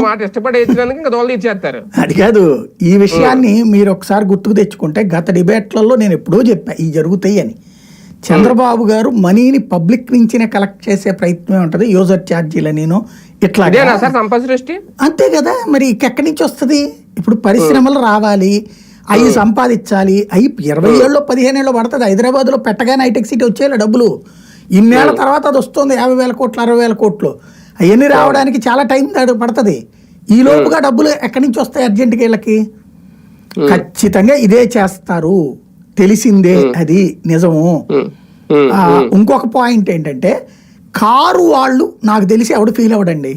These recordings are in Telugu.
మాట ఇష్టపడి ఇచ్చేస్తారు అది కాదు ఈ విషయాన్ని మీరు ఒకసారి గుర్తుకు తెచ్చుకుంటే గత డిబేట్లలో నేను ఎప్పుడో చెప్పా ఇవి జరుగుతాయి అని. చంద్రబాబు గారు మనీని పబ్లిక్ నుంచినే కలెక్ట్ చేసే ప్రయత్నమే ఉంటది యూజర్ ఛార్జీలు నేను ఇట్లా అంతే కదా మరి ఎక్కడి నుంచి వస్తుంది? ఇప్పుడు పరిశ్రమలు రావాలి అవి సంపాదించాలి అవి ఇరవై ఏళ్ళు పదిహేను ఏళ్ళు పడుతుంది. హైదరాబాద్లో పెట్టగానే హైటెక్ సిటీ వచ్చేయాలి డబ్బులు. ఇన్నేళ్ళ తర్వాత అది వస్తుంది యాభై వేల కోట్లు అరవై వేల కోట్లు. అవన్నీ రావడానికి చాలా టైం పడుతుంది. ఈ లోపుగా డబ్బులు ఎక్కడి నుంచి వస్తాయి అర్జెంట్గా వీళ్ళకి? ఖచ్చితంగా ఇదే చేస్తారు. తెలిసిందే అది నిజము. ఇంకొక పాయింట్ ఏంటంటే కారు వాళ్ళు నాకు తెలిసి ఎవడు ఫీల్ అవ్వడండి.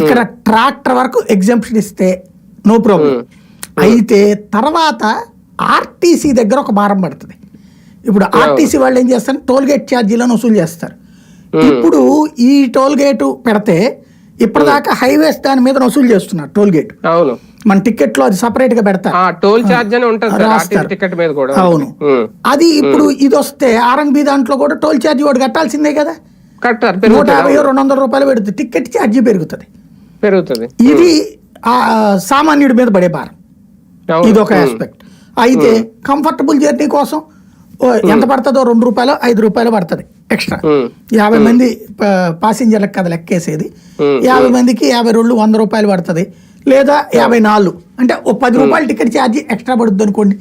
ఇక్కడ ట్రాక్టర్ వరకు ఎగ్జామ్షన్ ఇస్తే నో ప్రాబ్లం అయితే తర్వాత ఆర్టీసీ దగ్గర ఒక భారం పడుతుంది. ఇప్పుడు ఆర్టీసీ వాళ్ళు ఏం చేస్తారు? టోల్ గేట్ ఛార్జీలను వసూలు చేస్తారు. ఇప్పుడు ఈ టోల్ గేటు పెడితే ఇప్పటిదాకా హైవేస్ దాని మీద వసూలు చేస్తున్నారు టోల్ గేట్. అవును. మన టికెట్లో అది సపరేట్గా పెడతారు. టోల్ ఛార్జ్ అని ఉంటుంది. టికెట్ మీద కూడా అవును. అది ఇప్పుడు ఇది వస్తే ఆర్ఎన్బి దాంట్లో కూడా టోల్ ఛార్జీ ఒకటి కట్టాల్సిందే కదా. కట్టారు నూట యాభై రెండు వందల రూపాయలు పెడుతుంది. టికెట్ ఛార్జీ పెరుగుతుంది. పెరుగుతుంది. ఇది ఆ సామాన్యుడి మీద పడే భారం. ఇది ఒక ఆస్పెక్ట్ అయితే కంఫర్టబుల్ జర్నీ కోసం ఎంత పడుతుందో రెండు రూపాయలు ఐదు రూపాయలు పడుతుంది ఎక్స్ట్రా. యాభై మంది పాసింజర్లకు కదా లెక్కేసేది. యాభై మందికి యాభై రెండు వంద రూపాయలు పడుతుంది. లేదా యాభై నాలుగు. అంటే ఓ పది రూపాయలు టికెట్ ఛార్జీ ఎక్స్ట్రా పడుతుంది అనుకోండి.